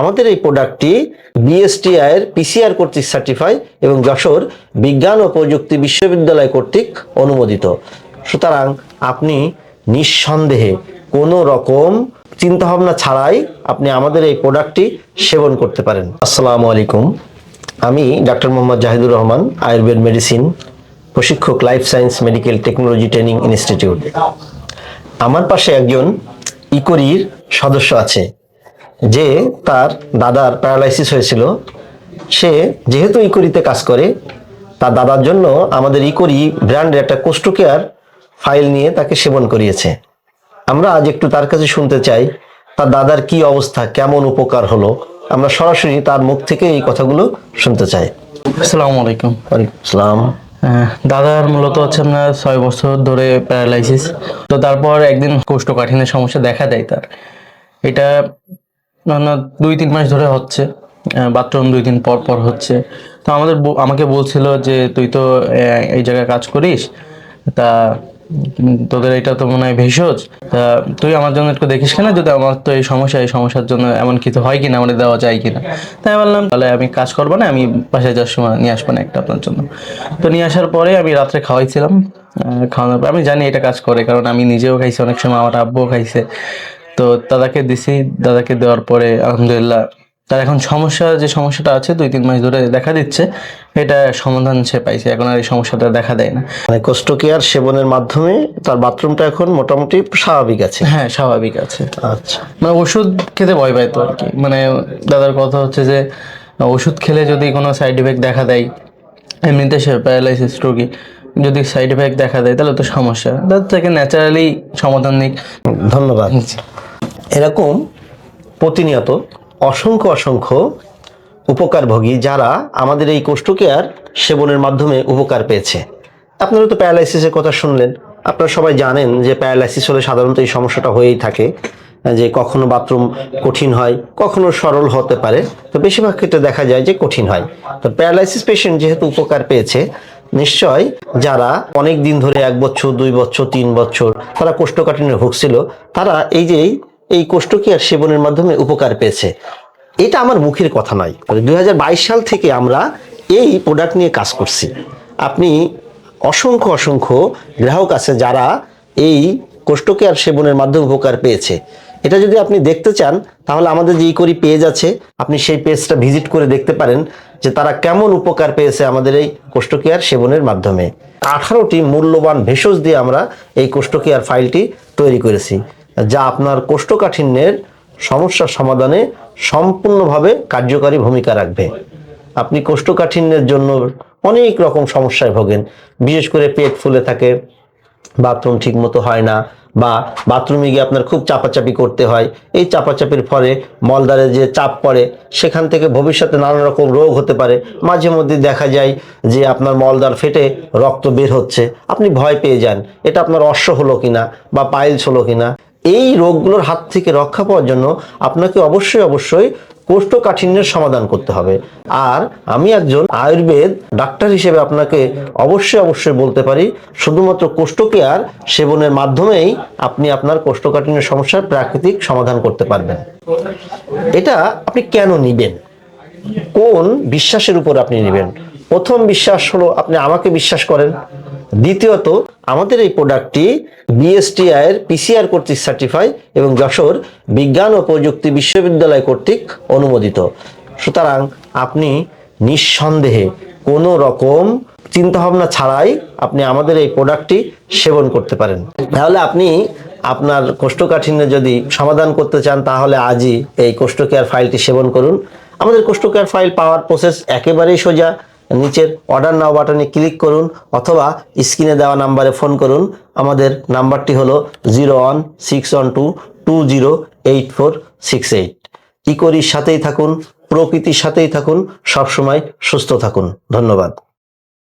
আমাদের এই প্রোডাক্টটি বিএসটিআই এর পিসিআর কর্তৃক সার্টিফাই এবং যশোর বিজ্ঞান ও প্রযুক্তি বিশ্ববিদ্যালয় কর্তৃক অনুমোদিত। সুতরাং আপনি নিঃসন্দেহে কোনো রকম চিন্তাভাবনা ছাড়াই আপনি আমাদের এই প্রোডাক্টটি সেবন করতে পারেন। আসসালামু আলাইকুম। আমি ডাক্তার মোহাম্মদ জাহিদুর রহমান, আয়ুর্বেদ মেডিসিন প্রশিক্ষক life science medical technology training institute. আমার পাশে একজন ইকোরির সদস্য আছে। যে তার দাদার প্যারালাইসিস হয়েছিল সে যেহেতু ইকোরিতে কাজ করে তার দাদার জন্য আমাদের ইকোরি ব্র্যান্ডের একটা কোস্টো কেয়ার ফাইল নিয়ে তাকে সেবন করিয়েছে। আমরা আজ একটু তার কাছে শুনতে চাই তার দাদার কি অবস্থা কেমন উপকার হলো? আমরা সরাসরি তার মুখ থেকে এই কথাগুলো শুনতে চাই। আসসালামু আলাইকুম। ওয়ালাইকুম আসসালাম দাদার মূলত হচ্ছে আপনার ছয় বছর ধরে প্যারালাইসিস। তো তারপর একদিন কোষ্ঠকাঠিন্যের সমস্যা দেখা দেয় তার। এটা দুই তিন মাস ধরে হচ্ছে। বাথরুম দুই দিন পর পর হচ্ছে। তো আমাদের আমাকে বলছিল যে, তুই তো এই জায়গায় কাজ করিস। তা তোদের এটা তো মনে হয় ভেষজ। তা, তুই আমার জন্য একটু দেখিস কেন? যদি আমার তো এই সমস্যা, এই সমস্যার জন্য এমন কিছু হয় কিনা আমাদের দেওয়া যায় কিনা? তাই বললাম, তাহলে আমি কাজ করব না, আমি বাসায় যাওয়ার সময় নিয়ে আসব না একটা আপনার জন্য। তো নিয়ে আসার পরে আমি রাত্রে খাওয়াইছিলাম। খাওয়ানোর পর আমি জানি এটা কাজ করে, কারণ আমি নিজেও খাইছি, অনেক সময় আমার আব্বুও খাইছে। তো দাদাকে দিছি দাদাকে দেওয়ার পরে আলহামদুলিল্লাহ তার এখন সমস্যা যে সমস্যাটা আছে দুই তিন মাস ধরে দেখা দিচ্ছে এটা সমাধান সে পাইছে এখন আর এই সমস্যাটা দেখা দেয় না। মানে কোস্টো কেয়ার সেবনের মাধ্যমে তার বাথরুমটা এখন মোটামুটি স্বাভাবিক আছে। হ্যাঁ স্বাভাবিক আছে। আচ্ছা। মানে ওষুধ খেতে ভয় পায় তো আর কি। মানে দাদার কথা হচ্ছে যে ওষুধ খেলে যদি কোনো সাইড এফেক্ট দেখা দেয় এমনিতে সে প্যারালাইসিস রোগী যদি সাইড এফেক্ট দেখা দেয় তাহলে তো সমস্যা। তার থেকে ন্যাচারালি সমাধান নিক। ধন্যবাদ। এরকম প্রতিনিয়ত অসংখ্য অসংখ্য উপকারভোগী যারা আমাদের এই কোষ্ঠ কেয়ার সেবনের মাধ্যমে উপকার পেয়েছে। আপনারা তো প্যারালাইসিসের কথা শুনলেন। আপনারা সবাই জানেন যে প্যারালাইসিস হলে সাধারণত এই সমস্যাটা হয়েই থাকে, যে কখনো বাথরুম কঠিন হয়, কখনো সরল হতে পারে। তো বেশিরভাগ ক্ষেত্রে দেখা যায় যে কঠিন হয়। তো প্যারালাইসিস পেশেন্ট যেহেতু উপকার পেয়েছে, নিশ্চয় যারা অনেক দিন ধরে এক বছর, দুই বছর, তিন বছর তারা কোষ্ঠকাঠিন্যে ভুগছিল, তারা এই যে এই কোষ্ঠকেয়ার সেবনের মাধ্যমে উপকার পেয়েছে? এটা আমার মুখের কথা নয়। দুই সাল থেকে আমরা এই প্রোডাক্ট নিয়ে কাজ করছি। আপনি অসংখ্য অসংখ্য গ্রাহক আছে যারা এই কোষ্ঠকেয়ার সেবনের মাধ্যমে উপকার পেয়েছে। এটা যদি আপনি দেখতে চান, তাহলে আমাদের যে করি পেজ আছে, আপনি সেই পেজটা ভিজিট করে দেখতে পারেন যে তারা কেমন উপকার পেয়েছে আমাদের এই কোষ্ঠকেয়ার সেবনের মাধ্যমে। আঠারোটি মূল্যবান ভেষজ দিয়ে আমরা এই কোষ্ঠকেয়ার ফাইলটি তৈরি করেছি। যা আপনার কোষ্ঠকাঠিন্যের সমস্যার সমাধানে সম্পূর্ণভাবে কার্যকারী ভূমিকা রাখবে। আপনি কোষ্ঠকাঠিন্যের জন্য অনেক রকম সমস্যায় ভোগেন। বিশেষ করে পেট ফুলে থাকে, বাথরুম ঠিক মতো হয় না বা বাথরুমে গিয়ে আপনার খুব চাপাচাপি করতে হয়। এই চাপাচাপির ফলে মলদারে যে চাপ পড়ে, সেখান থেকে ভবিষ্যতে নানা রকম রোগ হতে পারে। মাঝে মধ্যে দেখা যায় যে আপনার মলদার ফেটে রক্ত বের হচ্ছে। আপনি ভয় পেয়ে যান, এটা আপনার অশ্ব হলো কিনা বা পাইলস হলো কিনা। এই রোগগুলোর হাত থেকে রক্ষা পাওয়ার জন্য আপনাকে অবশ্যই অবশ্যই কোষ্ঠকাঠিন্যের সমাধান করতে হবে। আর আমি একজন আয়ুর্বেদ ডাক্তার হিসেবে আপনাকে অবশ্যই অবশ্যই বলতে পারি, শুধুমাত্র কোষ্ঠকেয়ার সেবনের মাধ্যমেই আপনি আপনার কোষ্ঠকাঠিন্যের সমস্যার প্রাকৃতিক সমাধান করতে পারবেন। এটা আপনি কেন নিবেন? কোন বিশ্বাসের উপর আপনি নেবেন? প্রথম বিশ্বাস হলো আপনি আমাকে বিশ্বাস করেন। দ্বিতীয়ত, আমাদের এই প্রোডাক্টটি বিএসটিআই এর পিসিআর কর্তৃক সার্টিফাই এবং যশোর বিজ্ঞান ও প্রযুক্তি বিশ্ববিদ্যালয় কর্তৃক অনুমোদিত। সুতরাং আপনি নিঃসন্দেহে কোনো রকম চিন্তাভাবনা ছাড়াই আপনি আমাদের এই প্রোডাক্টটি সেবন করতে পারেন। তাহলে আপনি আপনার কোষ্ঠকাঠিন্য যদি সমাধান করতে চান, তাহলে আজই এই কোষ্ঠ কেয়ার ফাইলটি সেবন করুন। আমাদের কোষ্ঠ কেয়ার ফাইল পাওয়ার প্রসেস একেবারেই সোজা। নিচের অর্ডার নাও বাটনে ক্লিক করুন অথবা স্ক্রিনে দেওয়া নাম্বারে ফোন করুন। আমাদের নাম্বারটি হলো zero one six one two two zero eight four six eight ইকোরির সাথেই থাকুন, প্রকৃতির সাথেই থাকুন, সবসময় সুস্থ থাকুন। ধন্যবাদ।